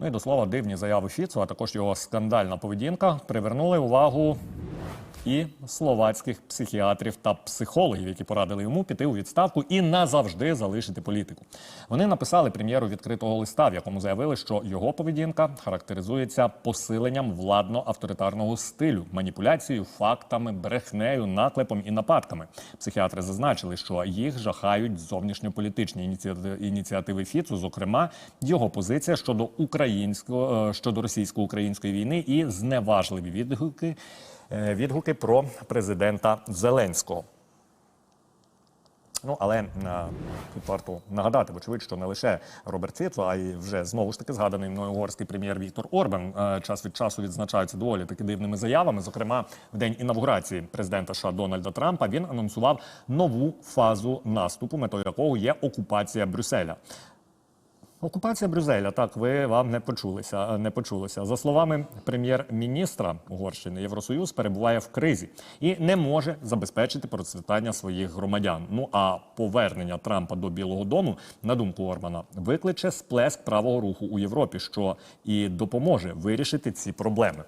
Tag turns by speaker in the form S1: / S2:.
S1: Ну і до слова, дивні заяви Фіцу, а також його скандальна поведінка привернули увагу і словацьких психіатрів та психологів, які порадили йому піти у відставку і назавжди залишити політику. Вони написали прем'єру відкритого листа, в якому заявили, що його поведінка характеризується посиленням владно-авторитарного стилю, маніпуляцією, фактами, брехнею, наклепом і нападками. Психіатри зазначили, що їх жахають зовнішньополітичні ініціативи, Фіцу, зокрема його позиція щодо українського е, щодо російсько-української війни і зневажливі відгуки відгуки про президента Зеленського. Ну, але е, тут варто нагадати, вочевидь, що не лише Роберт Фіцо, а й вже знову ж таки згаданий мною угорський прем'єр Віктор Орбан е, час від часу відзначаються доволі таки дивними заявами. Зокрема, в день інавгурації президента США Дональда Трампа він анонсував нову фазу наступу, метою якого є окупація Брюсселя. Окупація Брюзеля, так ви вам не почулися. Не почулося. За словами прем'єр-міністра Угорщини, Євросоюз перебуває в кризі і не може забезпечити процвітання своїх громадян. Ну а повернення Трампа до Білого Дому, на думку Ормана, викличе сплеск правого руху у Європі, що і допоможе вирішити ці проблеми.